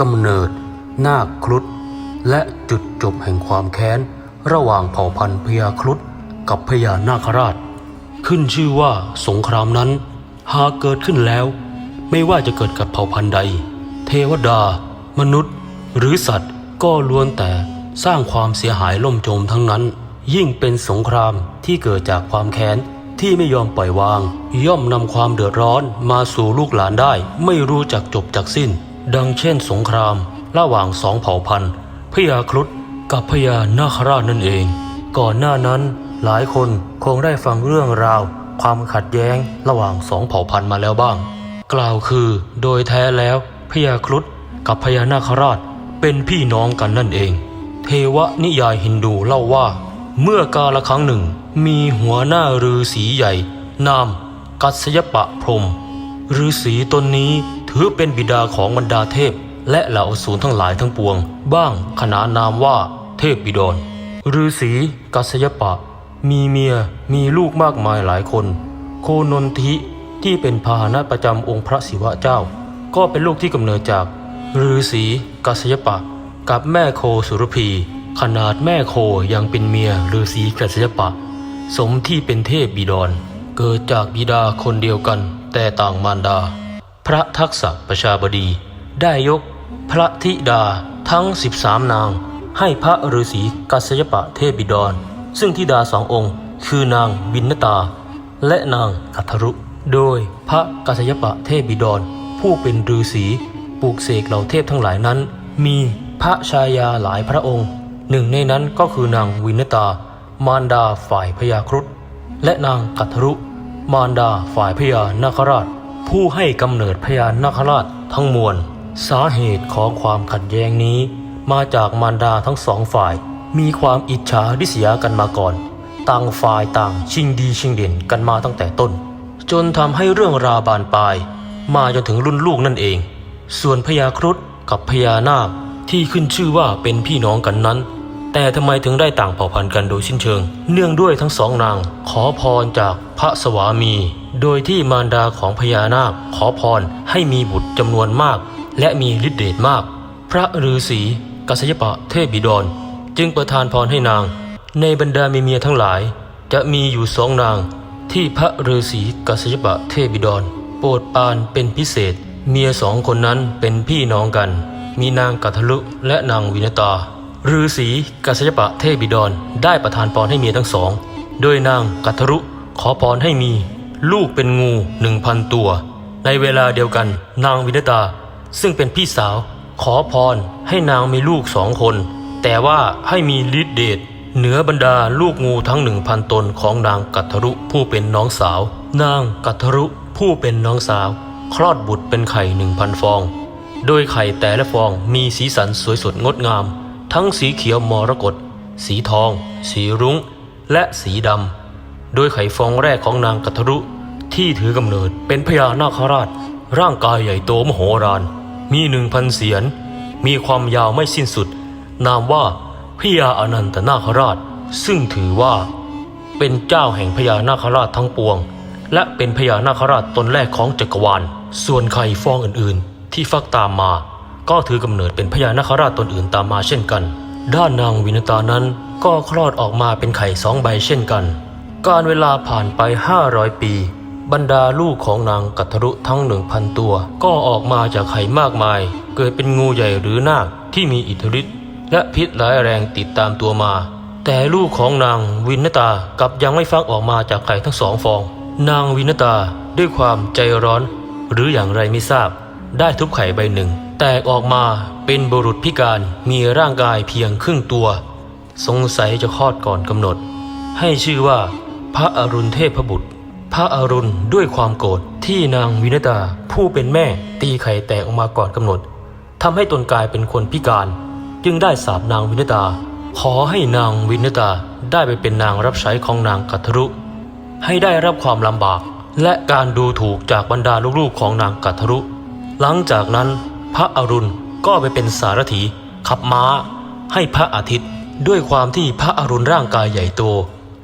กำเนิดนาคครุฑและจุดจบแห่งความแค้น ระหว่างเผ่าพันธุ์พญาครุฑกับพญานาคราช ขึ้นชื่อว่าสงครามนั้น หากเกิดขึ้นแล้ว ไม่ว่าจะเกิดกับเผ่าพันธุ์ใด เทวดา มนุษย์ หรือสัตว์ก็ล้วนแต่สร้างความเสียหายล่มจมทั้งนั้น ยิ่งเป็นสงครามที่เกิดจากความแค้นที่ไม่ยอมปล่อยวาง ย่อมนำความเดือดร้อนมาสู่ลูกหลานได้ ไม่รู้จักจบจากสิ้น ดังเช่นสงครามระหว่างสองเผ่าพันธุ์พญาครุฑกับพญานาคราชนั่นเอง ก่อนหน้านั้นหลายคนคงได้ฟังเรื่องราว ความขัดแย้งระหว่างสองเผ่าพันธุ์มาแล้วบ้าง กล่าวคือโดยแท้แล้วพญาครุฑกับพญานาคราชเป็นพี่น้องกันนั่นเอง เทวนิยายฮินดูเล่าว่า เมื่อกาลครั้งหนึ่ง มีหัวหน้าฤาษีใหญ่ นาม กัสยปะพรม ฤาษีตนนี้ถือเป็นบิดาของบรรดาเทพ และเหล่าอสูรทั้งหลายทั้งปวง บ้างขนานนามว่าเทพบิดรฤาษีกัสยปะ มีเมียมีลูกมากมายหลายคน โคนนทิที่เป็นพาหนะประจำองค์พระศิวะเจ้า ก็เป็นลูกที่กำเนิดจากฤาษีกัสยปะ กับแม่โคสุรพี ขนาดแม่โคยังเป็นเมียฤาษีกัสยปะ สมที่เป็นเทพบิดรเกิดจากบิดาคนเดียวกัน แต่ต่างมารดา พระทักษะประชาบดี ได้ยกพระธิดาทั้ง 13 นาง ให้พระฤาษีกัสยปะเทพบิดร ซึ่งธิดาสององค์ คือนางบินนตา และนางกัทรุ โดยพระกัสยปะเทพบิดร ผู้เป็นฤาษีปลูกเสกเหล่าเทพทั้งหลายนั้น มีพระชายาหลายพระองค์ หนึ่งในนั้นก็คือนางวินตา มารดาฝ่ายพญาครุฑและนางกัทรุ มารดาฝ่ายพญานาคราช ผู้ให้กำเนิดพญานาคราชทั้งมวล สาเหตุของความขัดแย้งนี้ มาจากมารดาทั้งสองฝ่าย มีความอิจฉาริษยากันมาก่อน ต่างฝ่ายต่างชิงดีชิงเด่นกันมาตั้งแต่ต้น จนทำให้เรื่องราวบานปลาย มาจนถึงรุ่นลูกนั่นเอง ส่วนพญาครุฑกับพญานาคที่ขึ้นชื่อว่าเป็นพี่น้องกันนั้น แต่ทำไมถึงได้ต่างเผ่าพันธุ์กันโดยสิ้นเชิง เนื่องด้วยทั้งสองนาง ขอพรจากพระสวามี โดยที่มารดาของพญานาค ขอพรให้มีบุตรจำนวนมาก และมีฤทธิ์เดชมาก พระฤาษีกัสยปะเทพบิดร จึงประทานพรให้นาง ในบรรดามีเมียทั้งหลาย จะมีอยู่สองนาง ที่พระฤาษีกัสยปะเทพบิดร โปรดปานเป็นพิเศษ เมียสองคนนั้นเป็นพี่น้องกัน มีนางกัทลุและนางวินตา ฤาษีกัสยปะเทพบิดรได้ประทานพรให้เมียทั้งสอง โดยนางกัทรุขอพรให้มี ลูกเป็นงูหนึ่งพันตัว ในเวลาเดียวกัน นางวินตา ซึ่งเป็นพี่สาว ขอพรให้นางมีลูกสองคน แต่ว่าให้มีฤทธิเดชเหนือบรรดาลูกงูทั้งหนึ่งพันตนของนางกัทรุผู้เป็นน้องสาว นางกัทรุผู้เป็นน้องสาว คลอดบุตรเป็นไข่หนึ่งพันฟอง โดยไข่แต่ละฟองมีสีสันสวยสดงดงาม ทั้งสีเขียวมรกตสีทอง สีรุ้ง และสีดำ โดยไข่ฟองแรกของนางกัทรุ ที่ถือกำเนิดเป็นพญานาคราช ร่างกายใหญ่โตมโหฬารมีหนึ่งพันเสียน มีความยาวไม่สิ้นสุด นามว่าพญาอนันตนาคราช ซึ่งถือว่า เป็นเจ้าแห่งพญานาคราชทั้งปวง และเป็นพญานาคราชตนแรกของจักรวาล ส่วนไข่ฟองอื่นๆ ที่ฟักตามมา ก็ถือกำเนิดเป็นพญานาคราชตนอื่นตามมาเช่นกัน ด้านนางวินตานั้นก็คลอดออกมาเป็นไข่สองใบเช่นกัน การเวลาผ่านไป 500 ปี บรรดาลูกของนางกัทรุทั้งหนึ่งพันตัว ก็ออกมาจากไข่มากมาย เกิดเป็นงูใหญ่หรือนาคที่มีอิทธิฤทธิ์และพิษร้ายแรงติดตามตัวมา แต่ลูกของนางวินตากลับยังไม่ฟักออกมาจากไข่ทั้งสองฟอง นางวินตาด้วยความใจร้อน หรืออย่างไรไม่ทราบ ได้ทุบไข่ใบหนึ่ง แตกออกมาเป็นบุรุษพิการมีร่างกายเพียงครึ่งตัว สงสัยจะคลอดก่อนกำหนด ให้ชื่อว่า พระอรุณเทพบุตร พระอรุณด้วยความโกรธที่นางวินตาผู้เป็นแม่ตีไข่แตกออกมาก่อนกำหนดทำให้ตนกลายเป็นคนพิการ จึงได้สาบนางวินตา ขอให้นางวินตาได้ไปเป็นนางรับใช้ของนางกัทรุ ให้ได้รับความลำบากและการดูถูกจากบรรดาลูกๆของนางกัทรุ หลังจากนั้นพระอรุณก็ไปเป็นสารถีขับม้า ให้พระอาทิตย์ ด้วยความที่พระอรุณร่างกายใหญ่โต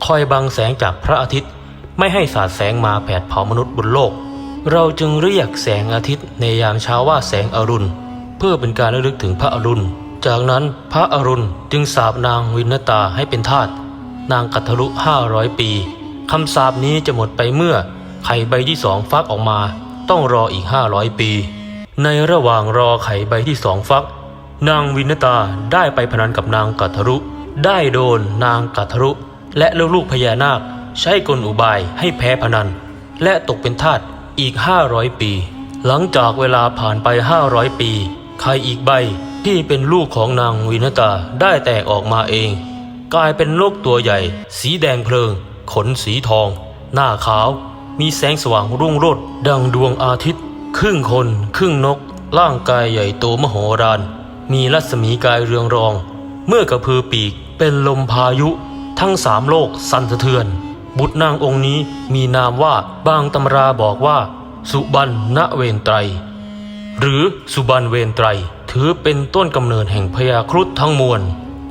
คอยบังแสงจากพระอาทิตย์ ไม่ให้สาดแสงมาแผดเผามนุษย์บนโลก เราจึงเรียกแสงอาทิตย์ในยามเช้าว่าแสงอรุณ เพื่อเป็นการระลึกถึงพระอรุณ จากนั้นพระอรุณจึงสาบนางวินตาให้เป็นทาสนางกัทรุห้าร้อยปีคำสาปนี้จะหมดไปเมื่อไข่ใบที่สองฟักออกมา ต้องรออีกห้าร้อยปี ในระหว่างรอไข่ใบที่สองฟัก นางวินตาได้ไปพนันกับนางกัทรุ ได้โดนนางกัทรุ และลูกพญานาคใช้กลอุบายให้แพ้พนัน และตกเป็นทาสอีก 500 ปี หลังจากเวลาผ่านไป 500 ปีไข่อีกใบที่เป็นลูกของนางวินตาได้แตกออกมาเอง กลายเป็นนกตัวใหญ่ สีแดงเพลิง ขนสีทอง หน้าขาว มีแสงสว่างรุ่งโรจน์ดังดวงอาทิตย์ ครึ่งคนครึ่งนก ร่างกายใหญ่โตมโหฬารมีรัศมีกายเรืองรอง เมื่อกระพือปีกเป็นลมพายุ ทั้งสามโลกสั่นสะเทือน บุตรนางองค์นี้มีนามว่าบางตำราบอกว่า สุบันณเวนไตร หรือสุบันเวนไตร ถือเป็นต้นกำเนิดแห่งพญาครุฑทั้งมวล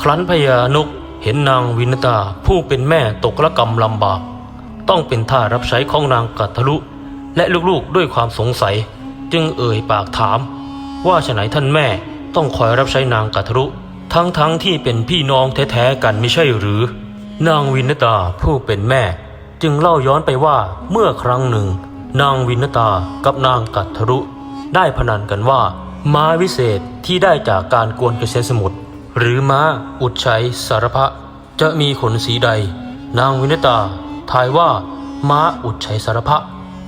ครั้นพญานกเห็นนางวินตาผู้เป็นแม่ตกระกรรมลำบาก ต้องเป็นท่ารับใช้ของนางกัทลุและลูกๆด้วยความสงสัย จึงเอ่ยปากถาม ว่าฉะไหนท่านแม่ต้องคอยรับใช้นางกัทรุ ทั้งๆทที่เป็นพี่น้องแท้ๆกันไม่ใช่หรือ นางวินตาผู้เป็นแม่ จึงเล่าย้อนไปว่าเมื่อครั้งหนึ่ง นางวินตากับนางกัทรุ ได้พนันกันว่า ม้าวิเศษที่ได้จากการกวนกระแสสมุทรหรือม้าอุดชัยสารพะ จะมีขนสีใด นางวินตาทายว่าม้าอุดชัยสารพะ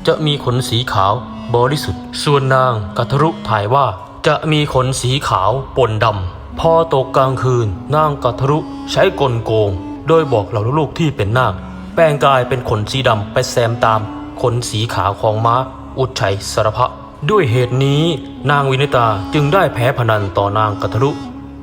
จะมีขนสีขาว บริสุทธิ์ ส่วนนางกัทรุทายว่า จะมีขนสีขาวปนดำ พอตกกลางคืน นางกัทรุใช้กลโกง โดยบอกเหล่าลูกที่เป็นนาคแปลงกายเป็นขนสีดำไปแซมตามขนสีขาวของม้า อุดชัยสารพะ ด้วยเหตุนี้นางวินิตาจึงได้แพ้พนันต่อนางกัทรุ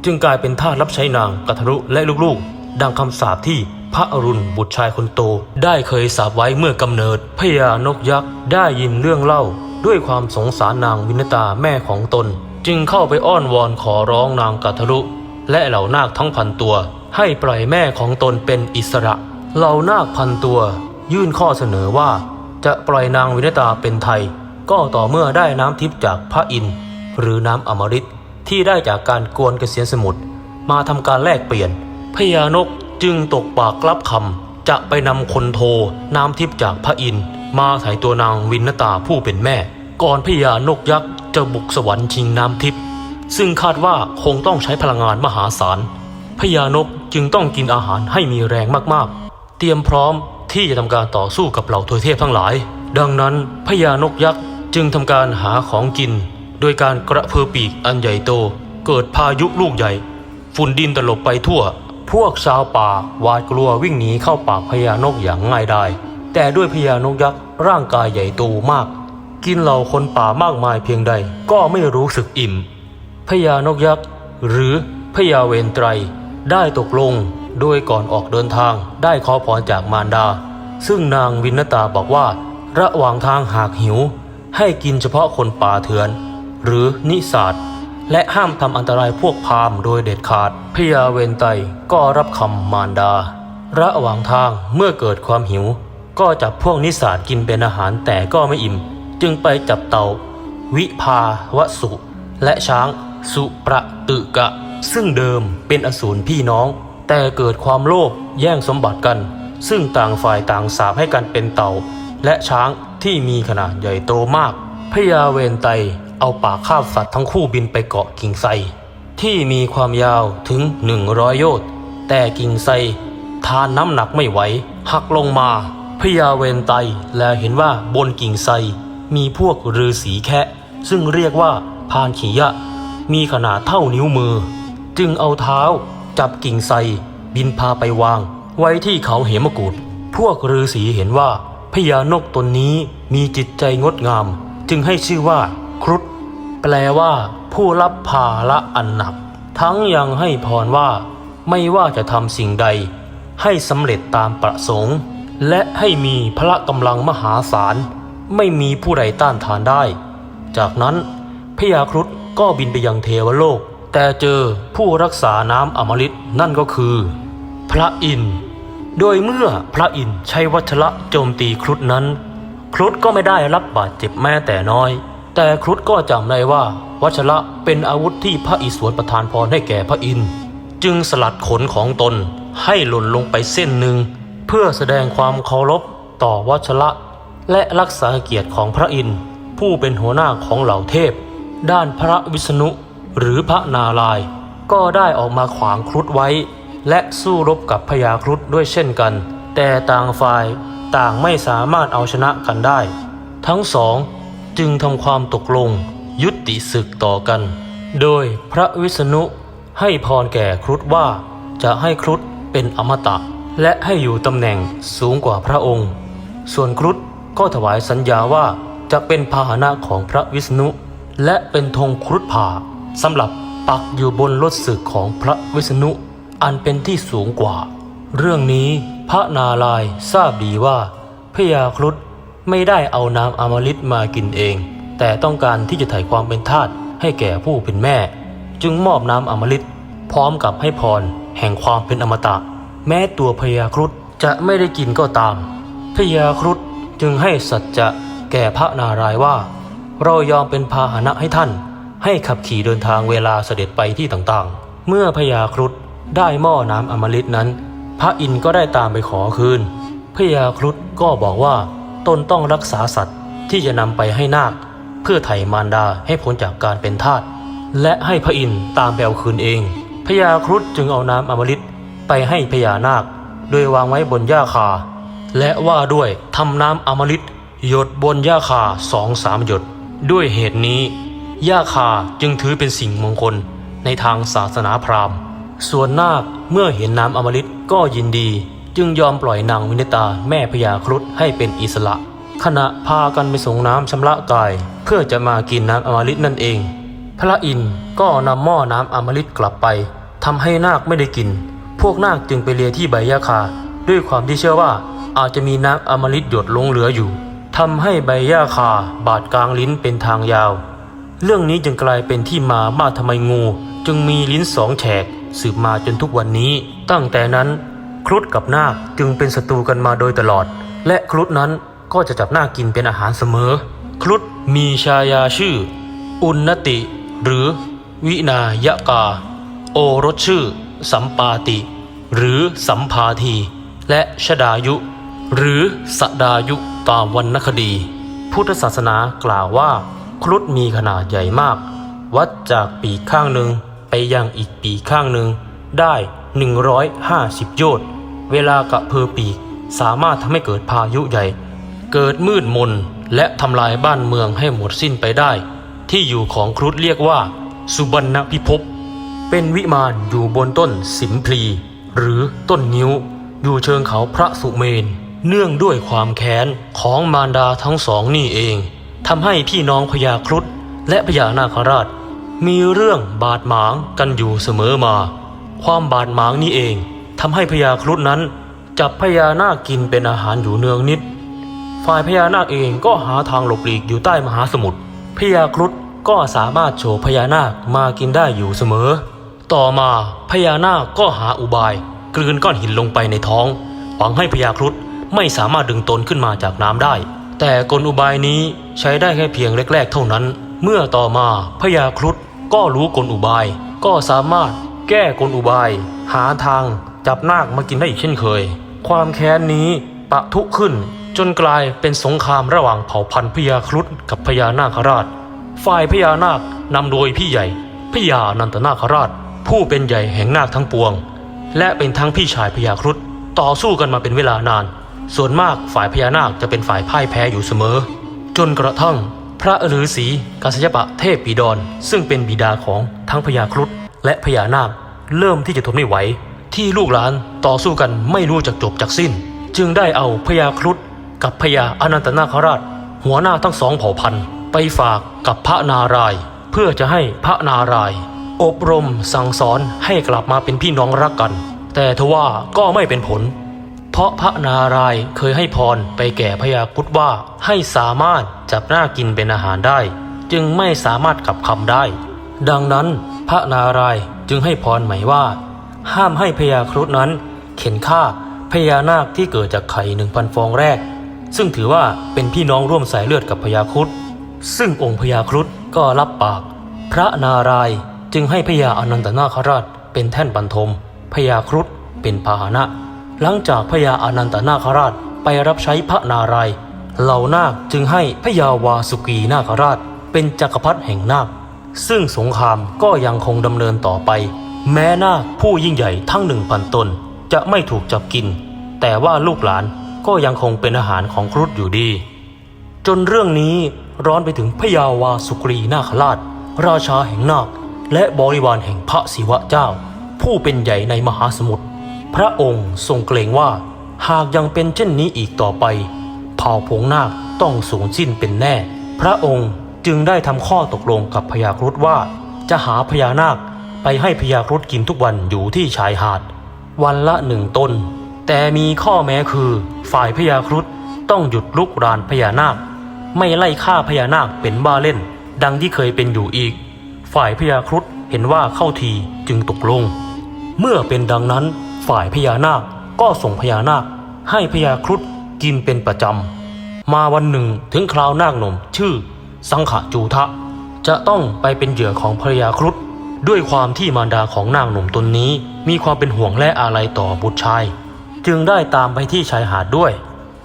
จึงกลายเป็นทาสรับใช้นางกัทรุและลูกๆ ดังคำสาปที่พระอรุณบุตรชายคนโต ได้เคยสาปไว้เมื่อกำเนิดพญานกยักษ์ได้ยินเรื่องเล่า ด้วยความสงสารนางวินตาแม่ของตน จึงเข้าไปอ้อนวอนขอร้องนางกัทรุ และเหล่านาคทั้งพันตัว ให้ปล่อยแม่ของตนเป็นอิสระ เหล่านาคพันตัว ยื่นข้อเสนอว่า จะปล่อยนางวินตาเป็นไทย ก็ต่อเมื่อได้น้ำทิพย์จากพระอินทร์หรือน้ำอมฤตที่ได้จากการกวนเกษียณสมุทรมาทำการแลกเปลี่ยนพญานกจึงตกปากรับคำจะไปนำคนโทน้ำทิพย์จากพระอินทร์ มาถ่ายตัวนางวินตาผู้เป็นแม่ ก่อนพญานกยักษ์จะบุกสวรรค์ชิงน้ำทิพย์ซึ่งคาดว่าคงต้องใช้พลังงานมหาศาลพญานกจึงต้องกินอาหารให้มีแรงมากๆ เตรียมพร้อมที่จะทำการต่อสู้กับเหล่าทวยเทพทั้งหลาย ดังนั้นพญานกยักษ์จึงทำการหาของกิน โดยการกระเพือปีกอันใหญ่โต เกิดพายุลูกใหญ่ ฝุ่นดินตลบไปทั่ว พวกชาวป่าหวาดกลัววิ่งหนีเข้าปากพญานกอย่างง่ายได้ แต่ด้วยพญานกยักษ์ร่างกายใหญ่โตมาก กินเหล่าคนป่ามากมายเพียงใดก็ไม่รู้สึกอิ่มพญานกยักษ์หรือพญาเวนไตร ได้ตกลงโดยก่อนออกเดินทางได้ขอพรจากมารดา ซึ่งนางวินตาบอกว่า ระหว่างทางหากหิว ให้กินเฉพาะคนป่าเถื่อน หรือนิสาดและห้ามทำอันตรายพวกพราหมณ์โดยเด็ดขาดพญาเวนไตรก็รับคำมารดา ระหว่างทางเมื่อเกิดความหิว ก็จับพวกนิสาดกินเป็นอาหารแต่ก็ไม่อิ่ม จึงไปจับเต่า วิภาวสุ และช้างสุประตึกะ ซึ่งเดิมเป็นอสูรพี่น้อง แต่เกิดความโลภแย่งสมบัติกัน ซึ่งต่างฝ่ายต่างสาบให้กันเป็นเต่า และช้างที่มีขนาดใหญ่โตมากพญาเวนไตเอาปากคาบสัตว์ทั้งคู่บินไปเกาะกิ่งไทรที่มีความยาวถึงหนึ่งร้อยโยชน์แต่กิ่งไทรทานน้ำหนักไม่ไหวหักลงมา พญาเวนไตและเห็นว่าบนกิ่งไทรมีพวกฤาษีแคะซึ่งเรียกว่าพานขียะ มีขนาดเท่านิ้วมือ จึงเอาเท้าจับกิ่งไทรบินพาไปวาง ไว้ที่เขาเหมกุฎพวกฤาษีเห็นว่าพญานกตนนี้มีจิตใจงดงาม จึงให้ชื่อว่าครุฑแปลว่าผู้รับภาระอันหนัก ทั้งยังให้พรว่า ไม่ว่าจะทำสิ่งใด ให้สำเร็จตามประสงค์ และให้มีพละกำลังมหาศาล ไม่มีผู้ใดต้านทานได้ จากนั้นพญาครุฑก็บินไปยังเทวโลก แต่เจอผู้รักษาน้ำอมฤตนั่นก็คือ พระอินทร์โดยเมื่อพระอินทร์ใช้วัชระโจมตีครุฑนั้น ครุฑก็ไม่ได้รับบาดเจ็บแม้แต่น้อย แต่ครุฑก็จำได้ว่า วัชระเป็นอาวุธที่พระอิศวรประทานพรให้แก่พระอินทร์จึงสลัดขนของตนให้หล่นลงไปเส้นหนึ่ง เพื่อแสดงความเคารพต่อวัชระและรักษาเกียรติของพระอินทร์ผู้เป็นหัวหน้าของเหล่าเทพ ด้านพระวิษณุหรือพระนารายก็ได้ออกมาขวางครุฑไว้ และสู้รบกับพญาครุฑด้วยเช่นกัน แต่ต่างฝ่ายต่างไม่สามารถเอาชนะกันได้ ทั้งสองจึงทำความตกลงยุติศึกต่อกัน โดยพระวิษณุให้พรแก่ครุฑว่าจะให้ครุฑเป็นอมตะ และให้อยู่ตำแหน่งสูงกว่าพระองค์ ส่วนครุฑก็ถวายสัญญาว่าจะเป็นพาหนะของพระวิษณุ และเป็นธงครุฑผ่าสำหรับปักอยู่บนรถศึกของพระวิษณุ อันเป็นที่สูงกว่า เรื่องนี้พระนารายทราบดีว่าพญาครุฑไม่ได้เอาน้ำอมฤตมากินเอง แต่ต้องการที่จะไถ่ความเป็นทาสให้แก่ผู้เป็นแม่ จึงมอบน้ำอมฤตพร้อมกับให้พรแห่งความเป็นอมตะ แม้ตัวพญาครุฑจะไม่ได้กินก็ตาม พญาครุฑจึงให้สัจจะแก่พระนารายว่า เรายอมเป็นพาหนะให้ท่าน ให้ขับขี่เดินทางเวลาเสด็จไปที่ต่างๆ เมื่อพญาครุฑได้หม้อน้ำอมฤตนั้น พระอินทร์ก็ได้ตามไปขอคืนพญาครุฑก็บอกว่าตนต้องรักษาสัตว์ที่จะนำไปให้นาค เพื่อไถ่มารดาให้พ้นจากการเป็นทาสและให้พระอินทร์ตามแปลคืนเองพญาครุฑจึงเอาน้ำอมฤต ไปให้พญานาค โดยวางไว้บนหญ้าคา และว่าด้วยทำน้ำอมฤตหยดบนหญ้าคาสองสามหยด ด้วยเหตุนี้หญ้าคาจึงถือเป็นสิ่งมงคลในทางศาสนาพราหมณ์ ส่วนนาคเมื่อเห็นน้ำอมฤตก็ยินดี จึงยอมปล่อยนางวินิตาแม่พญาครุฑให้เป็นอิสระ ขณะพากันไปส่งน้ำชำระกาย เพื่อจะมากินน้ำอมฤตนั่นเอง พระอินทร์ก็นำหม้อน้ำอมฤตกลับไปทำให้นาคไม่ได้กิน พวกนาคจึงไปเลียที่ใบยาคา ด้วยความที่เชื่อว่าอาจจะมีน้ำอมฤตหยดลงเหลืออยู่ทำให้ใบหญ้าคาบาดกลางลิ้นเป็นทางยาว เรื่องนี้จึงกลายเป็นที่มาว่าทำไมงู จึงมีลิ้นสองแฉก สืบมาจนทุกวันนี้ ตั้งแต่นั้น ครุฑกับนาคจึงเป็นศัตรูกันมาโดยตลอด และครุฑนั้นก็จะจับนาคกินเป็นอาหารเสมอ ครุฑมีชายาชื่อ อุณนติ หรือ วินายกา โอรสชื่อ สัมปาติ หรือสัมภาที และชดายุ หรือสดายุตามวรรณคดี พุทธศาสนากล่าวว่า ครุฑมีขนาดใหญ่มาก วัดจากปีกข้างหนึ่งไปยังอีกปีกข้างหนึ่งได้ 150 โยชน์เวลากระเพือปีกสามารถทำให้เกิดพายุใหญ่ เกิดมืดมนและทำลายบ้านเมืองให้หมดสิ้นไปได้ ที่อยู่ของครุฑเรียกว่า สุบรรณพิภพ เป็นวิมานอยู่บนต้นสิมพลี หรือต้นนิ้ว อยู่เชิงเขาพระสุเมน เนื่องด้วยความแค้นของมารดาทั้งสองนี่เองทำให้พี่น้องพญาครุฑและพญานาคราช มีเรื่องบาดหมางกันอยู่เสมอมา ความบาดหมางนี้เองทำให้พญาครุฑนั้น จับพญานาคกินเป็นอาหารอยู่เนืองนิด ฝ่ายพญานาคเองก็หาทางหลบหลีกอยู่ใต้มหาสมุทรพญาครุฑก็สามารถโฉบพญานาคมากินได้อยู่เสมอ ต่อมาพญานาคก็หาอุบาย กลืนก้อนหินลงไปในท้องหวังให้พญาครุฑไม่สามารถดึงตนขึ้นมาจากน้ำได้ แต่กลอุบายนี้ใช้ได้แค่เพียงแรก ๆ เท่านั้น เมื่อต่อมาพญาครุฑก็รู้กลอุบาย ก็สามารถแก้กลอุบาย หาทางจับนาคมากินได้อีกเช่นเคย ความแค้นนี้ปะทุขึ้น จนกลายเป็นสงครามระหว่างเผ่าพันธุ์พญาครุฑกับพญานาคราช ฝ่ายพญานาคนำโดยพี่ใหญ่พญานันตนาคราช ผู้เป็นใหญ่แห่งนาคทั้งปวง และเป็นทั้งพี่ชายพญาครุฑต่อสู้กันมาเป็นเวลานาน ส่วนมากฝ่ายพญานาคจะเป็นฝ่ายพ่ายแพ้อยู่เสมอ จนกระทั่ง พระฤาษีกัสยปะเทพปีดอนซึ่งเป็นบิดาของทั้งพญาครุฑและพญานาค เริ่มที่จะทนไม่ไหว ที่ลูกหลานต่อสู้กันไม่รู้จักจบจากสิ้น จึงได้เอาพญาครุฑกับพญาอนันตนาคราช หัวหน้าทั้งสองเผ่าพันธุ์ ไปฝากกับพระนารายณ์เพื่อจะให้พระนารายณ์ อบรมสั่งสอนให้กลับมาเป็นพี่น้องรักกัน แต่ทว่าก็ไม่เป็นผล เพราะพระนารายณ์เคยให้พรไปแก่พญาครุฑว่าให้สามารถจับหน้ากินเป็นอาหารได้ จึงไม่สามารถกลับคำได้ ดังนั้นพระนารายณ์จึงให้พรใหม่ว่า ห้ามให้พญาครุฑนั้น เข็นฆ่าพญานาคที่เกิดจากไข่หนึ่งพันฟองแรก ซึ่งถือว่าเป็นพี่น้องร่วมสายเลือดกับพญาครุฑซึ่งองค์พญาครุฑก็รับปาก พระนารายณ์ จึงให้พญาอนันตนาคราชเป็นแท่นบรรทมพญาครุฑเป็นพาหนะ หลังจากพญาอนันตนาคราชไปรับใช้พระนารายเหล่านาคจึงให้พญาวาสุกีนาคราช เป็นจักรพรรดิแห่งนาค ซึ่งสงครามก็ยังคงดำเนินต่อไป แม้นาคผู้ยิ่งใหญ่ทั้งหนึ่งพันตน จะไม่ถูกจับกิน แต่ว่าลูกหลานก็ยังคงเป็นอาหารของครุฑอยู่ดี จนเรื่องนี้ร้อนไปถึงพญาวาสุกรีนาคราช ราชาแห่งนาค และบริวารแห่งพระศิวะเจ้า ผู้เป็นใหญ่ในมหาสมุทรพระองค์ทรงเกรงว่า หากยังเป็นเช่นนี้อีกต่อไป เผ่าผงนาคต้องสูญสิ้นเป็นแน่ พระองค์จึงได้ทำข้อตกลงกับพญาครุฑว่า จะหาพญานาคไปให้พญาครุฑกินทุกวันอยู่ที่ชายหาด วันละหนึ่งต้นแต่มีข้อแม้คือฝ่ายพญาครุฑต้องหยุดลุกรานพญานาค ไม่ไล่ฆ่าพญานาคเป็นบ้าเล่น ดังที่เคยเป็นอยู่อีก ฝ่ายพญาครุฑเห็นว่าเข้าทีจึงตกลง เมื่อเป็นดังนั้นฝ่ายพญานาคก็ส่งพญานาค ให้พญาครุฑกินเป็นประจำ มาวันหนึ่งถึงคราวนาคหนุ่มชื่อ สังขจูทะ จะต้องไปเป็นเหยื่อของพญาครุฑด้วยความที่มารดาของนางหนุ่มตนนี้ มีความเป็นห่วงและอาลัยต่อบุตรชาย จึงได้ตามไปที่ชายหาดด้วย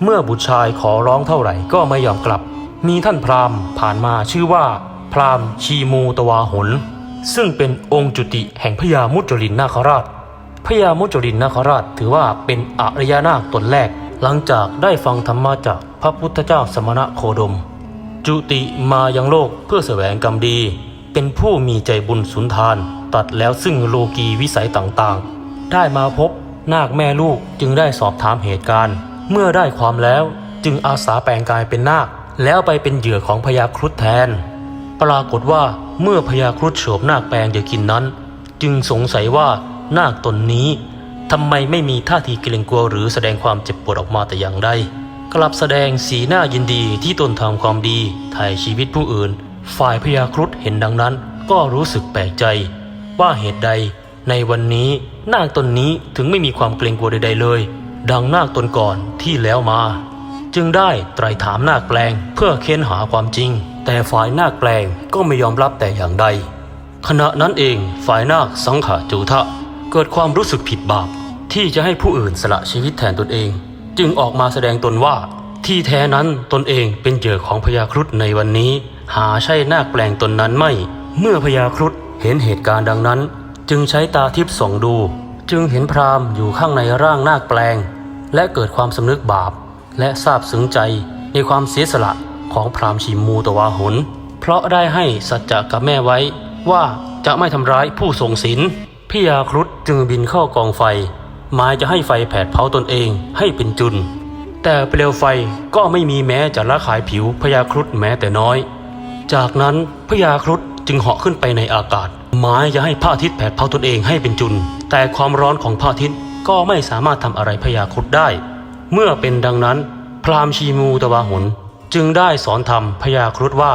เมื่อบุตรชายขอร้องเท่าไหร่ก็ไม่ยอมกลับ มีท่านพราหมณ์ผ่านมาชื่อว่า พราหมณ์ชีมูตวาหน ซึ่งเป็นองค์จุติแห่งพญามุจลินนาคราชพญามุจลินนาคราชถือว่าเป็นอริยนาคตนแรก หลังจากได้ฟังธรรมะจากพระพุทธเจ้าสมณะโคดม จุติมายังโลกเพื่อแสวงกรรมดี เป็นผู้มีใจบุญสุนทาน ตัดแล้วซึ่งโลกีวิสัยต่างๆ ได้มาพบนาคแม่ลูกจึงได้สอบถามเหตุการณ์ เมื่อได้ความแล้วจึงอาสาแปลงกายเป็นนาค แล้วไปเป็นเหยื่อของพญาครุฑแทน ปรากฏว่าเมื่อพญาครุฑโฉบนาคแปลงเหยื่อกินนั้น จึงสงสัยว่านาคตนนี้ทำไมไม่มีท่าทีเกรงกลัวหรือแสดงความเจ็บปวดออกมาแต่อย่างใดกลับแสดงสีหน้ายินดีที่ตนทำความดีถ่ายชีวิตผู้อื่น ฝ่ายพญาครุฑเห็นดังนั้น ก็รู้สึกแปลกใจ ว่าเหตุใด ในวันนี้นาคตนนี้ถึงไม่มีความเกรงกลัวใด ๆ เลย ดังนาคตนก่อนที่แล้วมา จึงได้ไตรถามนาคแปลงเพื่อเค้นหาความจริง แต่ฝ่ายนาคแปลงก็ไม่ยอมรับแต่อย่างใด ขณะนั้นเองฝ่ายนาคสังขาจูทะ เกิดความรู้สึกผิดบาป ที่จะให้ผู้อื่นสละชีวิตแทนตนเอง จึงออกมาแสดงตนว่า ที่แท้นั้นตนเองเป็นเหยื่อของพญาครุฑในวันนี้ หาใช่นาคแปลงตนนั้นไม่ เมื่อพญาครุฑเห็นเหตุการณ์ดังนั้น จึงใช้ตาทิพย์ส่องดู จึงเห็นพราหมณ์อยู่ข้างในร่างนาคแปลง และเกิดความสำนึกบาป และซาบซึ้งใจในความเสียสละ ของพราหมณ์ชิมูตวาหนเพราะได้ให้สัจจะกับแม่ไว้ว่าจะไม่ทำร้ายผู้ทรงศีลพญาครุฑจึงบินเข้ากองไฟ หมายจะให้ไฟแผดเผาตนเองให้เป็นจุน แต่เปลวไฟก็ไม่มีแม้จะละขายผิวพญาครุฑแม้แต่น้อย จากนั้นพญาครุฑจึงเหาะขึ้นไปในอากาศ หมายจะให้พระอาทิตย์แผดเผาตนเองให้เป็นจุน แต่ความร้อนของพระอาทิตย์ก็ไม่สามารถทำอะไรพญาครุฑได้ เมื่อเป็นดังนั้น พราหมณ์ชีมูตวาหน จึงได้สอนธรรมพญาครุฑว่า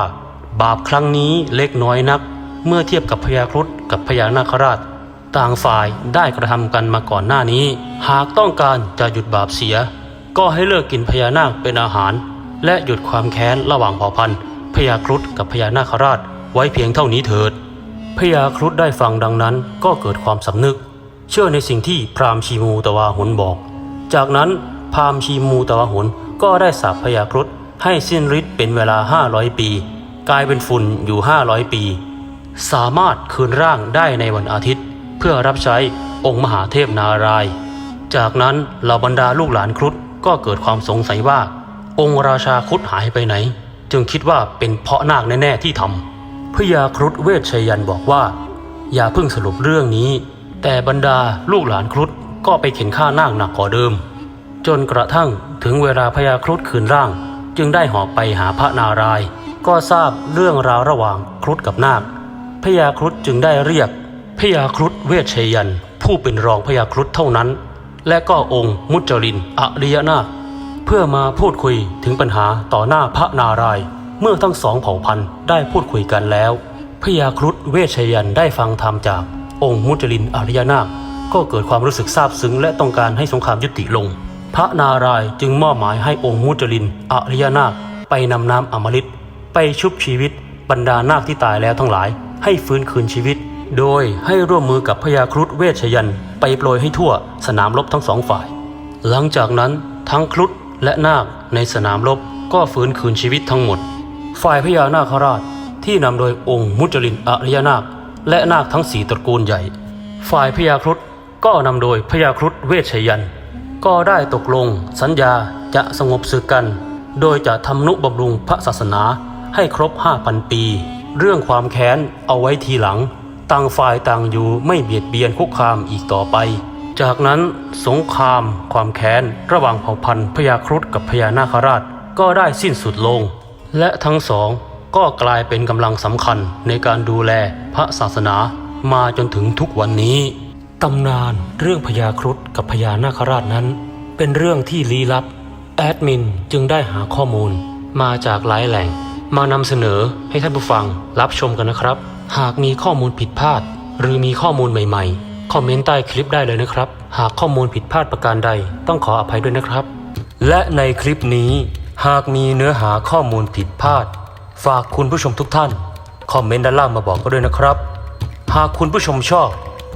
บาปครั้งนี้เล็กน้อยนัก เมื่อเทียบกับพญาครุฑกับพญานาคราช ต่างฝ่ายได้กระทำกันมาก่อนหน้านี้ หากต้องการจะหยุดบาปเสีย ก็ให้เลิกกินพญานาคเป็นอาหาร และหยุดความแค้นระหว่างเผ่าพันธุ์พญาครุฑกับพญานาคราชไว้เพียงเท่านี้เถิดพญาครุฑได้ฟังดังนั้นก็เกิดความสำนึก เชื่อในสิ่งที่พราหมณ์ชีมูตวาหุนบอก จากนั้นพราหมณ์ชีมูตวาหุนก็ได้สาปพญาครุฑ ให้สิ้นฤทธิ์เป็นเวลา 500 ปี กลายเป็นฝุ่นอยู่ 500 ปี สามารถคืนร่างได้ในวันอาทิตย์ เพื่อรับใช้องค์มหาเทพนาราย จากนั้นเหล่าบรรดาลูกหลานครุฑก็เกิดความสงสัยว่า องค์ราชาครุฑหายไปไหน จึงคิดว่าเป็นเพราะนาคแน่ๆที่ทำพญาครุฑเวชชัยยันบอกว่า อย่าเพิ่งสรุปเรื่องนี้ แต่บรรดาลูกหลานครุฑก็ไปเข็นฆ่านาคหนักกว่าเดิม จนกระทั่งถึงเวลาพญาครุฑคืนร่าง จึงได้หอบไปหาพระนารายณ์ก็ทราบเรื่องราวระหว่างครุฑกับนาคพญาครุฑจึงได้เรียกพญาครุฑเวชชัยยัน ผู้เป็นรองพญาครุฑเท่านั้น และก็องค์มุจลินอริยนาถเพื่อมาพูดคุยถึงปัญหาต่อหน้าพระนารายณ์เมื่อทั้งสองเผ่าพันธุ์ได้พูดคุยกันแล้วพญาครุฑเวชชยันได้ฟังธรรมจากองค์มุจลินอริยนาถก็เกิดความรู้สึกซาบซึ้งและต้องการให้สงครามยุติลง พระนารายจึงมอบหมายให้องค์มุจลินอริยนาถไปนำน้ำอมฤตไปชุบชีวิตบรรดานาคที่ตายแล้วทั้งหลาย ให้ฟื้นคืนชีวิต โดยให้ร่วมมือกับพญาครุฑเวชยันไปโปรยให้ทั่วสนามรบทั้งสองฝ่าย หลังจากนั้นทั้งครุฑและนาคในสนามรบก็ฟื้นคืนชีวิตทั้งหมด ฝ่ายพญานาคราชที่นำโดยองค์มุจลินอริยนาค และนาคทั้งสี่ตระกูลใหญ่ ฝ่ายพญาครุฑก็นำโดยพญาครุฑเวชยัน ก็ได้ตกลงสัญญาจะสงบศึกกัน โดยจะทำนุบำรุงพระศาสนาให้ครบ 5,000 ปี เรื่องความแค้นเอาไว้ทีหลัง ต่างฝ่ายต่างอยู่ไม่เบียดเบียนคุกคามอีกต่อไป จากนั้นสงคราม ความแค้นระหว่างเผ่าพันธุ์พญาครุฑกับพญานาคราชก็ได้สิ้นสุดลง และทั้งสองก็กลายเป็นกำลังสำคัญในการดูแลพระศาสนามาจนถึงทุกวันนี้ ตำนานเรื่องพญาครุฑกับพญานาคราชนั้น เป็นเรื่องที่ลี้ลับ แอดมินจึงได้หาข้อมูล มาจากหลายแหล่ง มานำเสนอให้ท่านผู้ฟังรับชมกันนะครับ หากมีข้อมูลผิดพลาด หรือมีข้อมูลใหม่ๆ คอมเมนต์ใต้คลิปได้เลยนะครับ หากข้อมูลผิดพลาดประการใดต้องขออภัยด้วยนะครับ และในคลิปนี้ หากมีเนื้อหาข้อมูลผิดพลาด ฝากคุณผู้ชมทุกท่าน คอมเมนต์ด้านล่างมาบอกก็ด้วยนะครับ หากคุณผู้ชมชอบ